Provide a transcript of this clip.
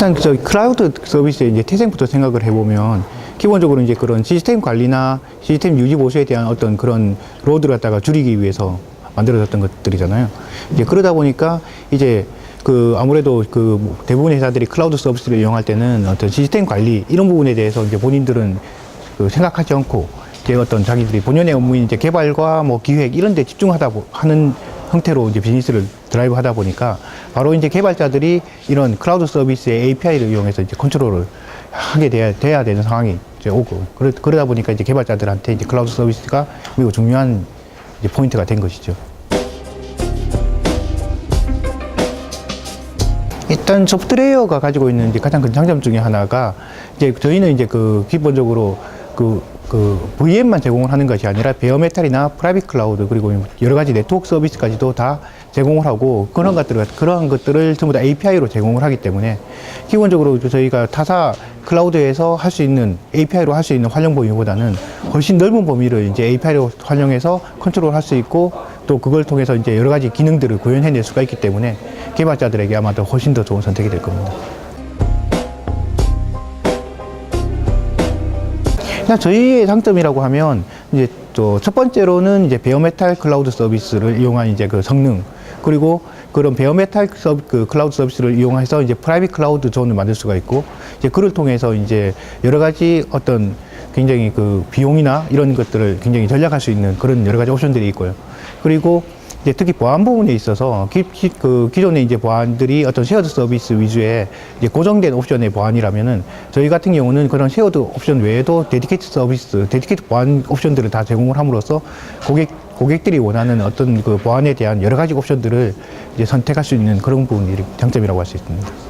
일단 저 클라우드 서비스의 이제 태생부터 생각을 해보면 기본적으로 이제 그런 시스템 관리나 시스템 유지 보수에 대한 어떤 그런 로드를 갖다가 줄이기 위해서 만들어졌던 것들이잖아요. 이제 그러다 보니까 이제 그 아무래도 그 대부분의 회사들이 클라우드 서비스를 이용할 때는 어떤 시스템 관리 이런 부분에 대해서 이제 본인들은 그 생각하지 않고 이제 어떤 자기들이 본연의 업무인 이제 개발과 뭐 기획 이런 데 집중하다 보- 하는 형태로 이제 비즈니스를 드라이브 하다 보니까 바로 이제 개발자들이 이런 클라우드 서비스의 API를 이용해서 이제 컨트롤을 하게 돼야, 돼야 되는 상황이 이제 오고 그러, 그러다 보니까 이제 개발자들한테 이제 클라우드 서비스가 매우 중요한 이제 포인트가 된 것이죠. 일단 소프트웨어가 가지고 있는 이제 가장 큰 장점 중에 하나가 이제 저희는 이제 그 기본적으로 그, 그 VM만 제공을 하는 것이 아니라 베어메탈이나 프라이빗 클라우드 그리고 여러 가지 네트워크 서비스까지도 다 제공을 하고 그런 것들을 그러한 것들을 전부 다 API로 제공을 하기 때문에 기본적으로 저희가 타사 클라우드에서 할 수 있는 API로 할 수 있는 활용 범위보다는 훨씬 넓은 범위를 이제 API로 활용해서 컨트롤 할 수 있고 또 그걸 통해서 이제 여러 가지 기능들을 구현해낼 수가 있기 때문에 개발자들에게 아마 더 훨씬 더 좋은 선택이 될 겁니다. 그냥 저희의 장점이라고 하면 이제 또 첫 번째로는 이제 베어메탈 클라우드 서비스를 이용한 이제 그 성능 그리고 그런 베어메탈 서비, 그 클라우드 서비스를 이용해서 이제 프라이빗 클라우드 존을 만들 수가 있고 이제 그를 통해서 이제 여러 가지 어떤 굉장히 그 비용이나 이런 것들을 굉장히 절약할 수 있는 그런 여러 가지 옵션들이 있고요. 그리고 이제 특히 보안 부분에 있어서 기, 기, 그 기존의 이제 보안들이 어떤 쉐어드 서비스 위주의 이제 고정된 옵션의 보안이라면은 저희 같은 경우는 그런 쉐어드 옵션 외에도 데디케이트 서비스, 데디케이트 보안 옵션들을 다 제공을 함으로써 고객 고객들이 원하는 어떤 그 보안에 대한 여러 가지 옵션들을 이제 선택할 수 있는 그런 부분이 장점이라고 할 수 있습니다.